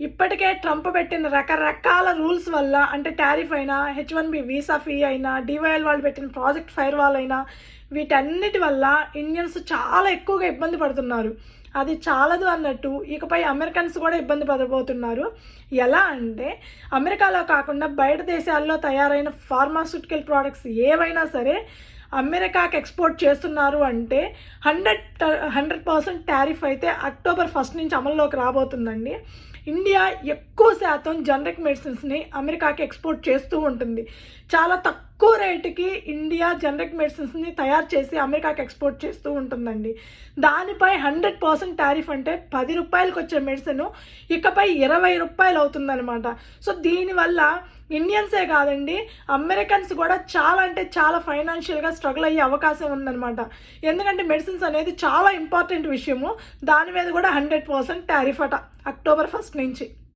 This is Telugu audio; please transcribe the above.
ఇప్పటికే ట్రంప్ పెట్టిన రకరకాల రూల్స్ వల్ల అంటే టారిఫ్ అయినా H one B visa fee అయినా డివైఎల్ వాళ్ళు పెట్టిన ప్రాజెక్ట్ ఫైర్ వాల్ అయినా వీటన్నిటి వల్ల ఇండియన్స్ చాలా ఎక్కువగా ఇబ్బంది పడుతున్నారు. అది చాలదు అన్నట్టు ఇకపై అమెరికన్స్ కూడా ఇబ్బంది పడబోతున్నారు. ఎలా అంటే అమెరికాలో కాకుండా బయట దేశాల్లో తయారైన ఫార్మాస్యూటికల్ ప్రోడక్ట్స్ ఏవైనా సరే అమెరికాకి ఎక్స్పోర్ట్ చేస్తున్నారు అంటే హండ్రెడ్ హండ్రెడ్ పర్సెంట్ టారిఫ్ అయితే అక్టోబర్ ఫస్ట్ నుంచి అమల్లోకి రాబోతుందండి. ఇండియా ఎక్కువ శాతం జనరిక్ మెడిసిన్స్ని అమెరికాకి ఎక్స్పోర్ట్ చేస్తూ ఉంటుంది. చాలా తక్కువ రేటుకి ఇండియా జనరిక్ మెడిసిన్స్ని తయారు చేసి అమెరికాకి ఎక్స్పోర్ట్ చేస్తూ ఉంటుందండి. దానిపై హండ్రెడ్ పర్సెంట్ టారిఫ్ అంటే పది రూపాయలకు వచ్చే మెడిసిన్ ఇకపై ఇరవై రూపాయలు అవుతుందన్నమాట సో దీనివల్ల ఇండియన్సే కాదండి. అమెరికన్స్ కూడా చాలా అంటే చాలా ఫైనాన్షియల్గా స్ట్రగుల్ అయ్యే అవకాశం ఉందన్నమాట. ఎందుకంటే మెడిసిన్స్ అనేది చాలా ఇంపార్టెంట్ విషయము. దాని మీద కూడా హండ్రెడ్ పర్సెంట్ టారిఫ్ అట. అక్టోబర్ ఫస్ట్ నుంచి.